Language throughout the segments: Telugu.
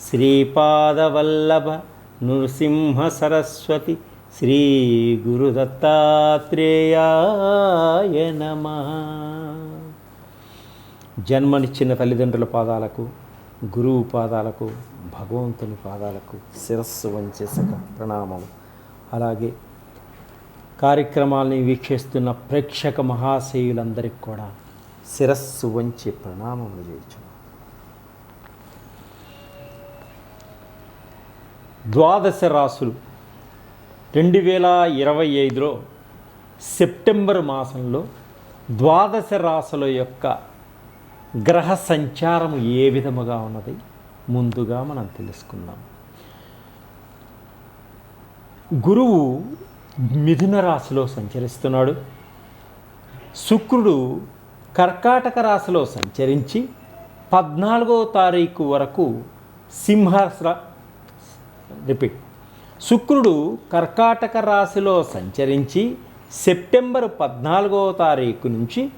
శ్రీపాదవల్లభ నృసింహ సరస్వతి శ్రీ గురుదత్తాత్రేయాయ నమ. జన్మనిచ్చిన తల్లిదండ్రుల పాదాలకు గురువు పాదాలకు భగవంతుని పాదాలకు శిరస్సు వంచేసక ప్రణామం అలాగే కార్యక్రమాల్ని వీక్షిస్తున్న ప్రేక్షక మహాశయులందరికీ కూడా శిరస్సు వంచి ప్రణామములు చేయొచ్చు ద్వాదశ రాసులు. రెండు వేల ఇరవై ఐదులో సెప్టెంబర్ మాసంలో ద్వాదశ రాసుల యొక్క గ్రహ సంచారం ఏ విధముగా ఉన్నది? ముందుగా మనం తెలుసుకుందాం. గురువు మిథున రాశిలో సంచరిస్తున్నాడు. శుక్రుడు కర్కాటక రాశిలో సంచరించి పద్నాలుగో తారీఖు వరకు సింహ రిపీట్. శుక్రుడు కర్కాటక రాశిలో సంచరించి సెప్టెంబర్ పద్నాలుగో తారీఖు నుంచి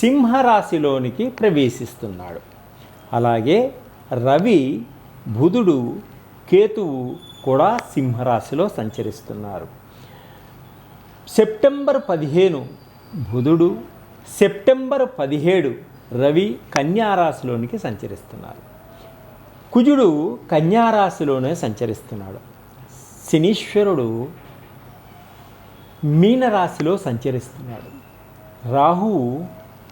సింహరాశిలోనికి ప్రవేశిస్తున్నాడు. అలాగే రవి బుధుడు కేతువు కూడా సింహరాశిలో సంచరిస్తున్నారు. సెప్టెంబర్ పదిహేను బుధుడు సెప్టెంబర్ పదిహేడు రవి కన్యారాశిలోనికి సంచరిస్తున్నారు. కుజుడు కన్యారాశిలోనే సంచరిస్తున్నాడు. శనీశ్వరుడు మీనరాశిలో సంచరిస్తున్నాడు. రాహువు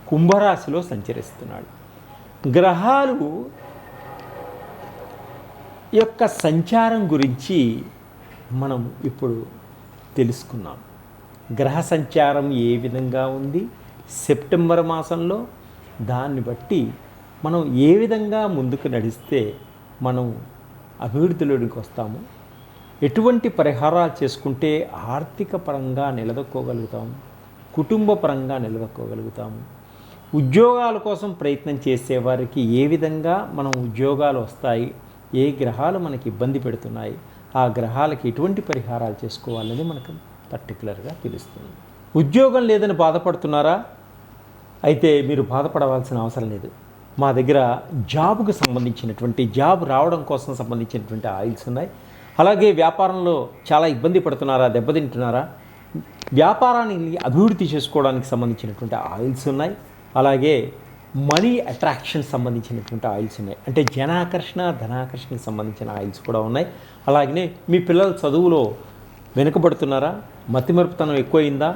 కుంభరాశిలో సంచరిస్తున్నాడు. గ్రహాలు యొక్క సంచారం గురించి మనం ఇప్పుడు తెలుసుకున్నాం. గ్రహ సంచారం ఏ విధంగా ఉంది? సెప్టెంబర్ మాసంలో దాన్ని బట్టి మనం ఏ విధంగా ముందుకు నడిస్తే మనం అభివృద్ధిలోనికి వస్తాము? ఎటువంటి పరిహారాలు చేసుకుంటే ఆర్థిక పరంగా నిలదొక్కోగలుగుతాము కుటుంబ పరంగా నిలదొక్కోగలుగుతాము? ఉద్యోగాల కోసం ప్రయత్నం చేసేవారికి ఏ విధంగా మనం ఉద్యోగాలు వస్తాయి? ఏ గ్రహాలు మనకి ఇబ్బంది పెడుతున్నాయి? ఆ గ్రహాలకి ఎటువంటి పరిహారాలు చేసుకోవాలని మనకు పర్టికులర్గా తెలుస్తుంది. ఉద్యోగం లేదని బాధపడుతున్నారా? అయితే మీరు బాధపడవలసిన అవసరం లేదు. మా దగ్గర జాబ్కు సంబంధించినటువంటి జాబ్ రావడం కోసం సంబంధించినటువంటి ఆయిల్స్ ఉన్నాయి. అలాగే వ్యాపారంలో చాలా ఇబ్బంది పడుతున్నారా దెబ్బతింటున్నారా? వ్యాపారాన్ని అభివృద్ధి చేసుకోవడానికి సంబంధించినటువంటి ఆయిల్స్ ఉన్నాయి. అలాగే మనీ అట్రాక్షన్ సంబంధించినటువంటి ఆయిల్స్ ఉన్నాయి. అంటే జనాకర్షణ ధనాకర్షణకి సంబంధించిన ఆయిల్స్ కూడా ఉన్నాయి. అలాగనే మీ పిల్లల చదువులో వెనుకబడుతున్నారా? మతిమరుపుతనం ఎక్కువైందా?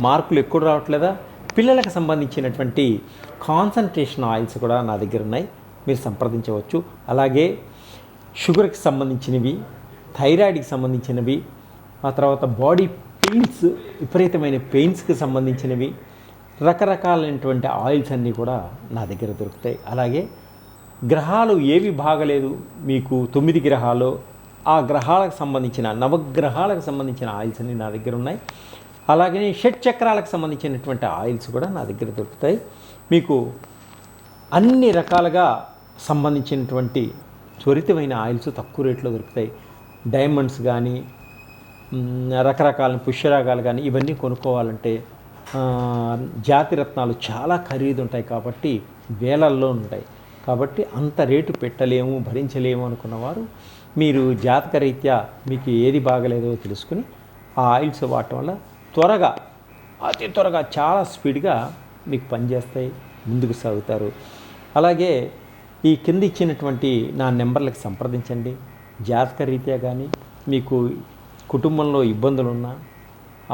మార్కులు ఎక్కువ రావట్లేదా? పిల్లలకు సంబంధించినటువంటి కాన్సన్ట్రేషన్ ఆయిల్స్ కూడా నా దగ్గర ఉన్నాయి. మీరు సంప్రదించవచ్చు. అలాగే షుగర్కి సంబంధించినవి థైరాయిడ్కి సంబంధించినవి ఆ తర్వాత బాడీ పెయిన్స్ విపరీతమైన పెయిన్స్కి సంబంధించినవి రకరకాలైనటువంటి ఆయిల్స్ అన్నీ కూడా నా దగ్గర దొరుకుతాయి. అలాగే గ్రహాలు ఏవి బాగలేదు మీకు తొమ్మిది గ్రహాలు ఆ గ్రహాలకు సంబంధించిన నవగ్రహాలకు సంబంధించిన ఆయిల్స్ అన్నీ నా దగ్గర ఉన్నాయి. అలాగే షట్ చక్రాలకు సంబంధించినటువంటి ఆయిల్స్ కూడా నా దగ్గర దొరుకుతాయి. మీకు అన్ని రకాలుగా సంబంధించినటువంటి త్వరితమైన ఆయిల్స్ తక్కువ రేట్లో దొరుకుతాయి. డైమండ్స్ కానీ రకరకాల పుష్యరాగాలు కానీ ఇవన్నీ కొనుక్కోవాలంటే జాతి రత్నాలు చాలా ఖరీదు ఉంటాయి కాబట్టి వేలల్లో ఉంటాయి. కాబట్టి అంత రేటు పెట్టలేము భరించలేము అనుకున్నవారు మీరు జాతకరీత్యా మీకు ఏది బాగలేదో తెలుసుకుని ఆ ఆయిల్స్ వాడటం వల్ల త్వరగా అతి త్వరగా చాలా స్పీడ్గా మీకు పనిచేస్తాయి ముందుకు సాగుతారు. అలాగే ఈ కింద ఇచ్చినటువంటి నా నెంబర్లకు సంప్రదించండి. జాతక రీత్యా కానీ మీకు కుటుంబంలో ఇబ్బందులున్నా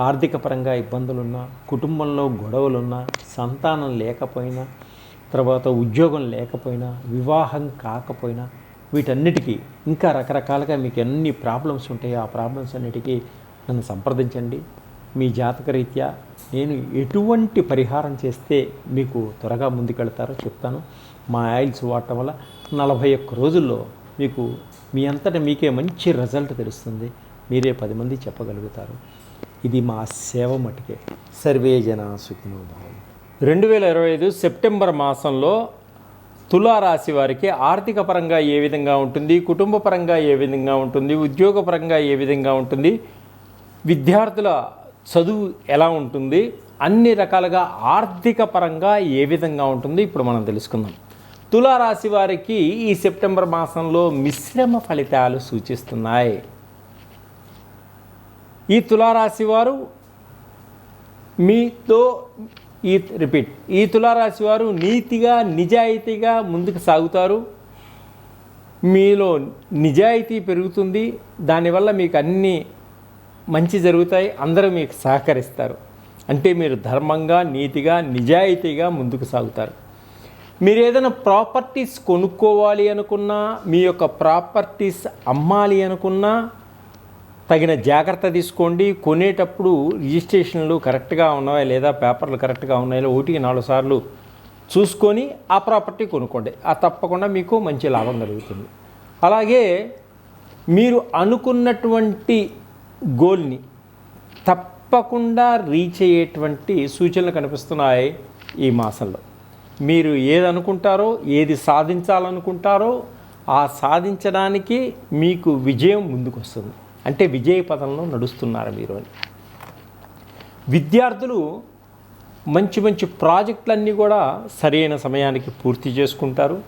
ఆర్థిక పరంగా ఇబ్బందులున్నా కుటుంబంలో గొడవలున్నా సంతానం లేకపోయినా తర్వాత ఉద్యోగం లేకపోయినా వివాహం కాకపోయినా వీటన్నిటికీ ఇంకా రకరకాలుగా మీకు ఎన్ని ప్రాబ్లమ్స్ ఉంటాయో ఆ ప్రాబ్లమ్స్ అన్నిటికీ నన్ను సంప్రదించండి. మీ జాతకరీత్యా నేను ఎటువంటి పరిహారం చేస్తే మీకు త్వరగా ముందుకెళ్తారో చెప్తాను. మా ఆయిల్స్ వాడటం వల్ల నలభై ఒక్క రోజుల్లో మీకు మీ అంతటా మీకే మంచి రిజల్ట్ తెలుస్తుంది. మీరే పది మంది చెప్పగలుగుతారు. ఇది మా సేవ మటుకే. సర్వే జన సుఖినో రెండు వేల ఇరవై ఐదు సెప్టెంబర్ మాసంలో తులారాశి వారికి ఆర్థిక పరంగా ఏ విధంగా ఉంటుంది కుటుంబ పరంగా ఏ విధంగా ఉంటుంది ఉద్యోగపరంగా ఏ విధంగా ఉంటుంది విద్యార్థుల చదువు ఎలా ఉంటుంది అన్ని రకాలుగా ఆర్థిక పరంగా ఏ విధంగా ఉంటుంది ఇప్పుడు మనం తెలుసుకుందాం. తులారాశి వారికి ఈ సెప్టెంబర్ మాసంలో మిశ్రమ ఫలితాలు సూచిస్తున్నాయి. ఈ తులారాశి వారు మీతో ఈ రిపీట్ ఈ తులారాశి వారు నీతిగా నిజాయితీగా ముందుకు సాగుతారు. మీలో నిజాయితీ పెరుగుతుంది. దానివల్ల మీకు అన్ని మంచి జరుగుతాయి అందరూ మీకు సహకరిస్తారు. అంటే మీరు ధర్మంగా నీతిగా నిజాయితీగా ముందుకు సాగుతారు. మీరు ఏదైనా ప్రాపర్టీస్ కొనుక్కోవాలి అనుకున్నా మీ యొక్క ప్రాపర్టీస్ అమ్మాలి అనుకున్నా తగిన జాగ్రత్త తీసుకోండి. కొనేటప్పుడు రిజిస్ట్రేషన్లు కరెక్ట్గా ఉన్నాయా లేదా పేపర్లు కరెక్ట్గా ఉన్నాయో ఒకటికి నాలుగు సార్లు చూసుకొని ఆ ప్రాపర్టీ కొనుక్కోండి. ఆ తప్పకుండా మీకు మంచి లాభం కలుగుతుంది. అలాగే మీరు అనుకున్నటువంటి గోల్ని తప్పకుండా రీచ్ అయ్యేటువంటి సూచనలు కనిపిస్తున్నాయి ఈ మాసంలో. మీరు ఏదనుకుంటారో ఏది సాధించాలనుకుంటారో ఆ సాధించడానికి మీకు విజయం ముందుకు వస్తుంది అంటే విజయ పదంలో నడుస్తున్నారు మీరు అని. విద్యార్థులు మంచి మంచి ప్రాజెక్టులన్నీ కూడా సరైన సమయానికి పూర్తి చేసుకుంటారు.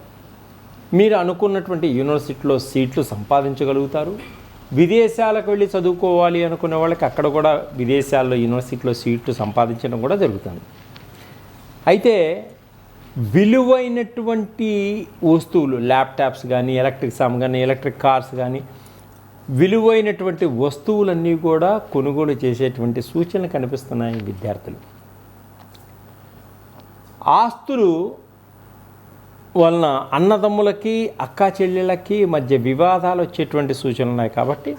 మీరు అనుకున్నటువంటి యూనివర్సిటీలో సీట్లు సంపాదించగలుగుతారు. విదేశాలకు వెళ్ళి చదువుకోవాలి అనుకునే వాళ్ళకి అక్కడ కూడా విదేశాల్లో యూనివర్సిటీలో సీట్లు సంపాదించడం కూడా జరుగుతుంది. అయితే విలువైనటువంటి వస్తువులు ల్యాప్టాప్స్ కానీ ఎలక్ట్రిక్ సామ్ కానీ ఎలక్ట్రిక్ కార్స్ కానీ విలువైనటువంటి వస్తువులన్నీ కూడా కొనుగోలు చేసేటువంటి సూచనలు కనిపిస్తున్నాయి విద్యార్థులు. ఆస్తులు వలన అన్నదమ్ములకి అక్కా చెల్లెళ్ళకి మధ్య వివాదాలు వచ్చేటువంటి సూచనలు ఉన్నాయి కాబట్టి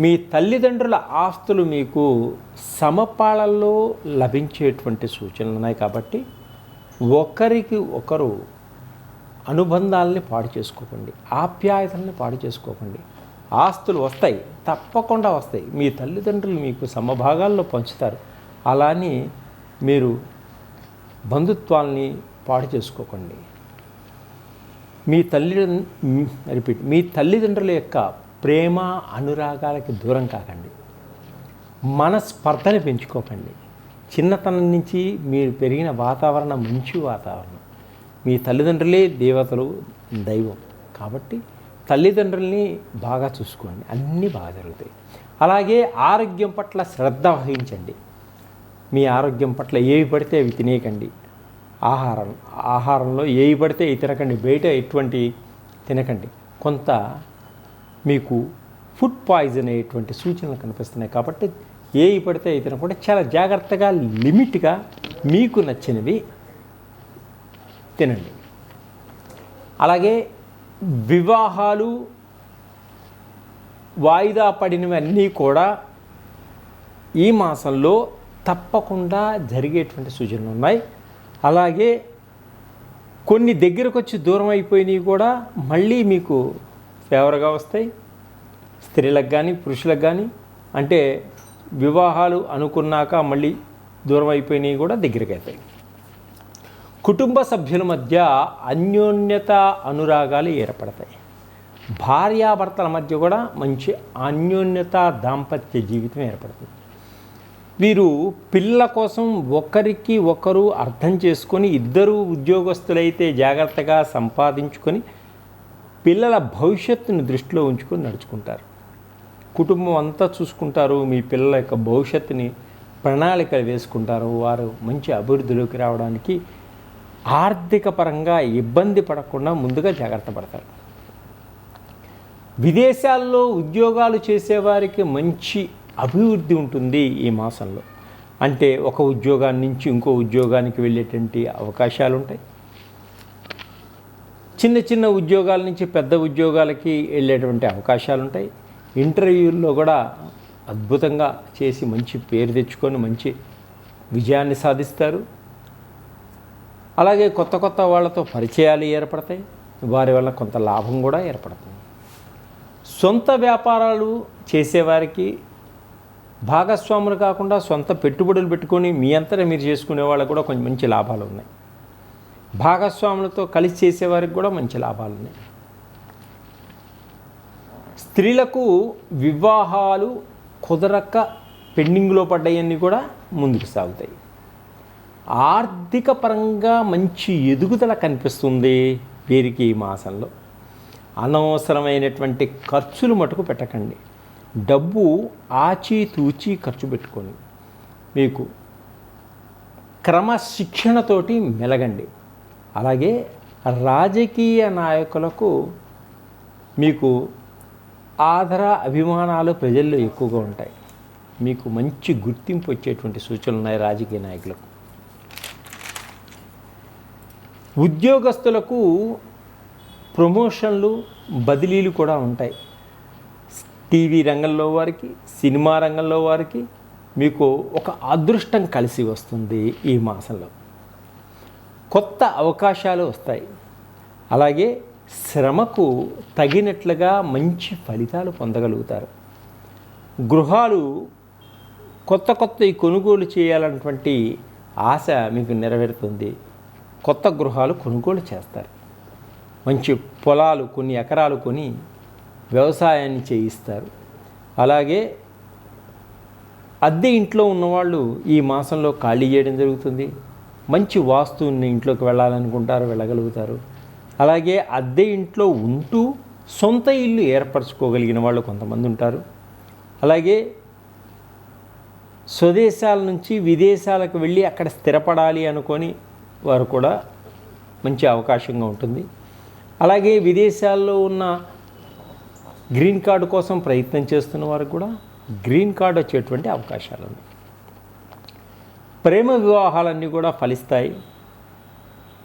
మీ తల్లిదండ్రుల ఆస్తులు మీకు సమపాళల్లో లభించేటువంటి సూచనలు ఉన్నాయి కాబట్టి ఒకరికి ఒకరు అనుబంధాలని పాడు చేసుకోకండి ఆప్యాయతల్ని పాడు చేసుకోకండి. ఆస్తులు వస్తాయి తప్పకుండా వస్తాయి. మీ తల్లిదండ్రులు మీకు సమభాగాల్లో పంచుతారు. అలాని మీరు బంధుత్వాల్ని పాడు చేసుకోకండి. మీ తల్లి రిపీట్ మీ తల్లిదండ్రుల యొక్క ప్రేమ అనురాగాలకి దూరం కాకండి. మనస్పర్ధని పెంచుకోకండి. చిన్నతనం నుంచి మీరు పెరిగిన వాతావరణం మంచి వాతావరణం. మీ తల్లిదండ్రులే దేవతలు దైవం. కాబట్టి తల్లిదండ్రుల్ని బాగా చూసుకోండి. అన్నీ బాగా జరుగుతాయి. అలాగే ఆరోగ్యం పట్ల శ్రద్ధ వహించండి. మీ ఆరోగ్యం పట్ల ఏవి పడితే అవి తినేయకండి. ఆహారం. ఆహారంలో ఏవి పడితే తినకండి. బయట ఎటువంటి తినకండి. కొంత మీకు ఫుడ్ పాయిజన్ అయ్యేటువంటి సూచనలు కనిపిస్తున్నాయి కాబట్టి ఏవి పడితే అవి తినకుండా చాలా జాగ్రత్తగా లిమిట్గా మీకు నచ్చినవి తినండి. అలాగే వివాహాలు వాయిదా పడినవన్నీ కూడా ఈ మాసంలో తప్పకుండా జరిగేటువంటి సూచనలు ఉన్నాయి. అలాగే కొన్ని దగ్గరకు వచ్చి దూరం అయిపోయినవి కూడా మళ్ళీ మీకు ఫేవర్గా వస్తాయి. స్త్రీలకు కానీ పురుషులకు కానీ అంటే వివాహాలు అనుకున్నాక మళ్ళీ దూరం అయిపోయినవి కూడా దగ్గరికి అవుతాయి కుటుంబ సభ్యుల మధ్య అన్యోన్యత అనురాగాలు ఏర్పడతాయి. భార్యాభర్తల మధ్య కూడా మంచి అన్యోన్యత దాంపత్య జీవితం ఏర్పడుతుంది. వీరు పిల్లల కోసం ఒకరికి ఒకరు అర్థం చేసుకొని ఇద్దరు ఉద్యోగస్తులైతే జాగ్రత్తగా సంపాదించుకొని పిల్లల భవిష్యత్తును దృష్టిలో ఉంచుకొని నడుచుకుంటారు. కుటుంబం అంతా చూసుకుంటారు మీ పిల్లల యొక్క భవిష్యత్తుని ప్రణాళికలు వేసుకుంటారు వారు మంచి అభివృద్ధిలోకి రావడానికి ఆర్థిక పరంగా ఇబ్బంది పడకుండా ముందుగా జాగ్రత్త పడతారు. విదేశాల్లో ఉద్యోగాలు చేసేవారికి మంచి అభివృద్ధి ఉంటుంది ఈ మాసంలో. అంటే ఒక ఉద్యోగాన్ని నుంచి ఇంకో ఉద్యోగానికి వెళ్ళేటువంటి అవకాశాలు ఉంటాయి చిన్న చిన్న ఉద్యోగాల నుంచి పెద్ద ఉద్యోగాలకి వెళ్ళేటువంటి అవకాశాలు ఉంటాయి ఇంటర్వ్యూల్లో కూడా అద్భుతంగా చేసి మంచి పేరు తెచ్చుకొని మంచి విజయాన్ని సాధిస్తారు. అలాగే కొత్త కొత్త వాళ్ళతో పరిచయాలు ఏర్పడతాయి. వారి వల్ల కొంత లాభం కూడా ఏర్పడుతుంది సొంత వ్యాపారాలు చేసేవారికి భాగస్వాములు కాకుండా సొంత పెట్టుబడులు పెట్టుకొని మీ అంతటా మీరు చేసుకునే వాళ్ళకు కూడా కొంచెం మంచి లాభాలు ఉన్నాయి. భాగస్వాములతో కలిసి చేసేవారికి కూడా మంచి లాభాలు ఉన్నాయి. స్త్రీలకు వివాహాలు కుదరక పెండింగ్లో పడ్డాయన్నీ కూడా ముందుకు సాగుతాయి. ఆర్థిక పరంగా మంచి ఎదుగుదల కనిపిస్తుంది వీరికి ఈ మాసంలో. అనవసరమైనటువంటి ఖర్చులు మటుకు పెట్టకండి. డబ్బు ఆచితూచి ఖర్చు పెట్టుకొని మీకు క్రమశిక్షణతోటి మెలగండి. అలాగే రాజకీయ నాయకులకు మీకు ఆదర అభిమానాలు ప్రజల్లో ఎక్కువగా ఉంటాయి. మీకు మంచి గుర్తింపు వచ్చేటువంటి సూచనలు ఉన్నాయి రాజకీయ నాయకులకు. ఉద్యోగస్తులకు ప్రమోషన్లు బదిలీలు కూడా ఉంటాయి. టీవీ రంగంలో వారికి సినిమా రంగంలో వారికి మీకు ఒక అదృష్టం కలిసి వస్తుంది ఈ మాసంలో. కొత్త అవకాశాలు వస్తాయి. అలాగే శ్రమకు తగినట్లుగా మంచి ఫలితాలు పొందగలుగుతారు. గృహాలు కొత్త కొత్త కొనుగోలు చేయాలన్నటువంటి ఆశ మీకు నెరవేరుతుంది. కొత్త గృహాలు కొనుగోలు చేస్తారు. మంచి పొలాలు కొన్ని ఎకరాలు కొని వ్యవసాయాన్ని చేయిస్తారు. అలాగే అద్దె ఇంట్లో ఉన్నవాళ్ళు ఈ మాసంలో ఖాళీ చేయడం జరుగుతుంది. మంచి వాస్తు ఇంట్లోకి వెళ్ళాలనుకుంటారు వెళ్ళగలుగుతారు. అలాగే అద్దె ఇంట్లో ఉంటూ సొంత ఇల్లు ఏర్పరచుకోగలిగిన వాళ్ళు కొంతమంది ఉంటారు. అలాగే స్వదేశాల నుంచి విదేశాలకు వెళ్ళి అక్కడ స్థిరపడాలి అనుకొని వారు కూడా మంచి అవకాశంగా ఉంటుంది. అలాగే విదేశాల్లో ఉన్న గ్రీన్ కార్డు కోసం ప్రయత్నం చేస్తున్న వారికి కూడా గ్రీన్ కార్డు వచ్చేటువంటి అవకాశాలు ఉన్నాయి ప్రేమ వివాహాలన్నీ కూడా ఫలిస్తాయి.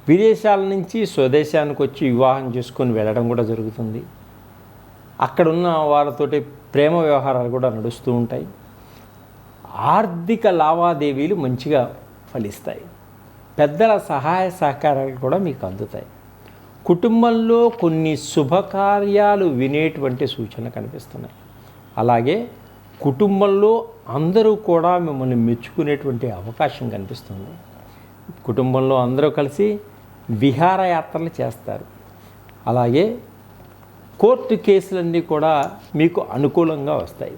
విదేశాల నుంచి స్వదేశానికి వచ్చి వివాహం చేసుకొని వెళ్ళడం కూడా జరుగుతుంది. అక్కడున్న వాళ్ళతోటి ప్రేమ వ్యవహారాలు కూడా నడుస్తూ ఉంటాయి. ఆర్థిక లావాదేవీలు మంచిగా ఫలిస్తాయి. పెద్దల సహాయ సహకారాలు కూడా మీకు అందుతాయి. కుటుంబంలో కొన్ని శుభకార్యాలు వినేటువంటి సూచన కనిపిస్తున్నాయి. అలాగే కుటుంబంలో అందరూ కూడా మిమ్మల్ని మెచ్చుకునేటువంటి అవకాశం కనిపిస్తుంది. కుటుంబంలో అందరూ కలిసి విహారయాత్రలు చేస్తారు. అలాగే కోర్టు కేసులన్నీ కూడా మీకు అనుకూలంగా వస్తాయి.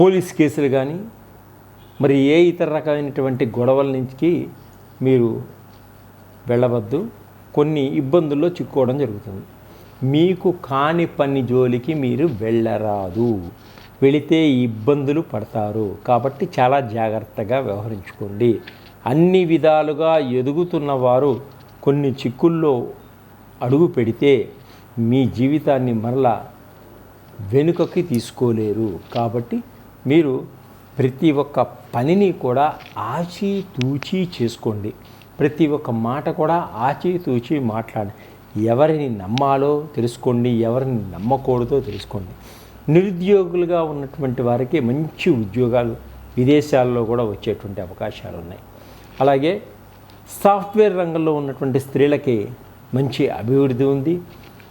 పోలీస్ కేసులు కానీ మరి ఏ ఇతర రకమైనటువంటి గొడవల నుంచి మీరు వెళ్ళవద్దు. కొన్ని ఇబ్బందుల్లో చిక్కుకోవడం జరుగుతుంది. మీకు కాని పని జోలికి మీరు వెళ్ళరాదు. వెళితే ఇబ్బందులు పడతారు. కాబట్టి చాలా జాగ్రత్తగా వ్యవహరించుకోండి. అన్ని విధాలుగా ఎదుగుతున్న వారు కొన్ని చిక్కుల్లో అడుగు పెడితే మీ జీవితాన్ని మరలా వెనుకకి తీసుకోలేరు. కాబట్టి మీరు ప్రతి ఒక్క పనిని కూడా ఆచితూచి చేసుకోండి. ప్రతి ఒక్క మాట కూడా ఆచితూచి మాట్లాడి. ఎవరిని నమ్మాలో తెలుసుకోండి ఎవరిని నమ్మకూడదో తెలుసుకోండి. నిరుద్యోగులుగా ఉన్నటువంటి వారికి మంచి ఉద్యోగాలు విదేశాల్లో కూడా వచ్చేటువంటి అవకాశాలు ఉన్నాయి. అలాగే సాఫ్ట్వేర్ రంగంలో ఉన్నటువంటి స్త్రీలకి మంచి అభివృద్ధి ఉంది.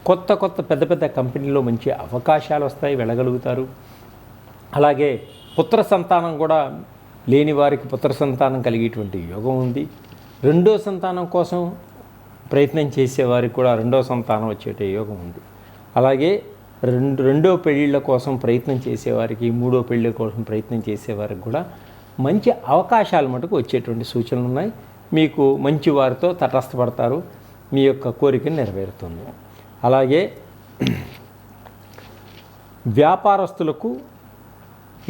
కొత్త కొత్త పెద్ద పెద్ద కంపెనీలో మంచి అవకాశాలు వస్తాయి వెళ్ళగలుగుతారు. అలాగే పుత్ర సంతానం కూడా లేని వారికి పుత్ర సంతానం కలిగేటువంటి యోగం ఉంది. రెండో సంతానం కోసం ప్రయత్నం చేసేవారికి కూడా రెండో సంతానం వచ్చేట యోగం ఉంది. అలాగే రెండు రెండో పెళ్ళిళ్ళ కోసం ప్రయత్నం చేసేవారికి మూడో పెళ్ళి కోసం ప్రయత్నం చేసేవారికి కూడా మంచి అవకాశాలు మటుకు వచ్చేటువంటి సూచనలు ఉన్నాయి. మీకు మంచి వారితో తటస్థపడతారు. మీ యొక్క కోరిక నెరవేరుతుంది. అలాగే వ్యాపారస్తులకు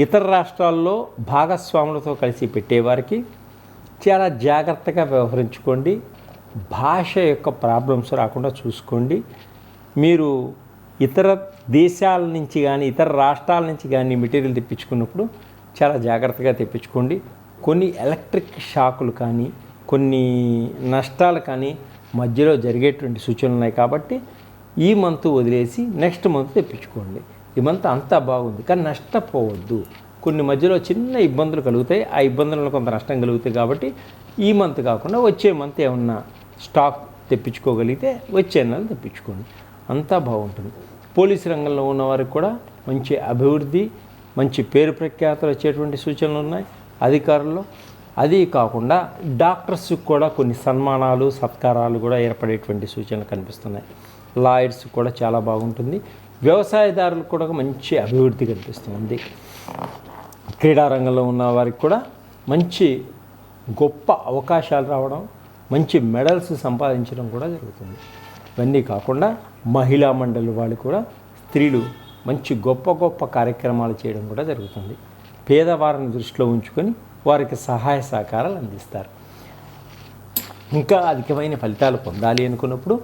ఇతర రాష్ట్రాల్లో భాగస్వాములతో కలిసి పెట్టేవారికి చాలా జాగ్రత్తగా వ్యవహరించుకోండి. భాష యొక్క ప్రాబ్లమ్స్ రాకుండా చూసుకోండి. మీరు ఇతర దేశాల నుంచి కానీ ఇతర రాష్ట్రాల నుంచి కానీ మెటీరియల్ తెప్పించుకున్నప్పుడు చాలా జాగ్రత్తగా తెప్పించుకోండి. కొన్ని ఎలక్ట్రిక్ షాకులు కానీ కొన్ని నష్టాలు కానీ మధ్యలో జరిగేటువంటి సూచనలు ఉన్నాయి కాబట్టి ఈ మంత్ వదిలేసి నెక్స్ట్ మంత్ తెప్పించుకోండి. ఈ మంత్ అంతా బాగుంది. కానీ నష్టపోవద్దు. కొన్ని మధ్యలో చిన్న ఇబ్బందులు కలుగుతాయి. ఆ ఇబ్బందులలో కొంత నష్టం కలుగుతాయి కాబట్టి ఈ మంత్ కాకుండా వచ్చే మంత్ ఏమన్నా స్టాక్ తెప్పించుకోగలిగితే వచ్చే నెల తెప్పించుకోండి. అంతా బాగుంటుంది. పోలీసు రంగంలో ఉన్న వారికి కూడా మంచి అభివృద్ధి మంచి పేరు ప్రఖ్యాతలు వచ్చేటువంటి సూచనలు ఉన్నాయి అధికారుల్లో. అది కాకుండా డాక్టర్స్కి కూడా కొన్ని సన్మానాలు సత్కారాలు కూడా ఏర్పడేటువంటి సూచనలు కనిపిస్తున్నాయి. లాయర్స్ కూడా చాలా బాగుంటుంది. వ్యవసాయదారులకు కూడా మంచి అభివృద్ధి కనిపిస్తుంది. క్రీడారంగంలో ఉన్న వారికి కూడా మంచి గొప్ప అవకాశాలు రావడం మంచి మెడల్స్ సంపాదించడం కూడా జరుగుతుంది. ఇవన్నీ కాకుండా మహిళా మండలి వాళ్ళు కూడా స్త్రీలు మంచి గొప్ప గొప్ప కార్యక్రమాలు చేయడం కూడా జరుగుతుంది. పేదవారిని దృష్టిలో ఉంచుకొని వారికి సహాయ సహకారాలు అందిస్తారు. ఇంకా అధికమైన ఫలితాలు పొందాలి అనుకున్నప్పుడు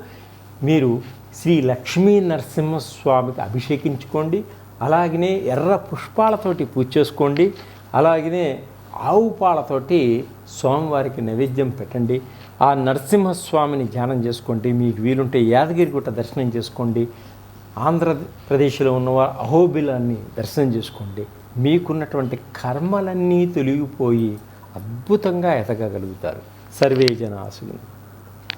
మీరు శ్రీ లక్ష్మీ నరసింహస్వామికి అభిషేకించుకోండి. అలాగనే ఎర్ర పుష్పాలతోటి పూజ చేసుకోండి. అలాగనే ఆవు పాలతోటి స్వామివారికి నైవేద్యం పెట్టండి. ఆ నరసింహస్వామిని ధ్యానం చేసుకోండి. మీకు వీలుంటే యాదగిరిగుట్ట దర్శనం చేసుకోండి. ఆంధ్రప్రదేశ్లో ఉన్నవారు అహోబిలాన్ని దర్శనం చేసుకోండి. మీకున్నటువంటి కర్మలన్నీ తొలగిపోయి అద్భుతంగా ఎదగగలుగుతారు. సర్వే జనాసులు.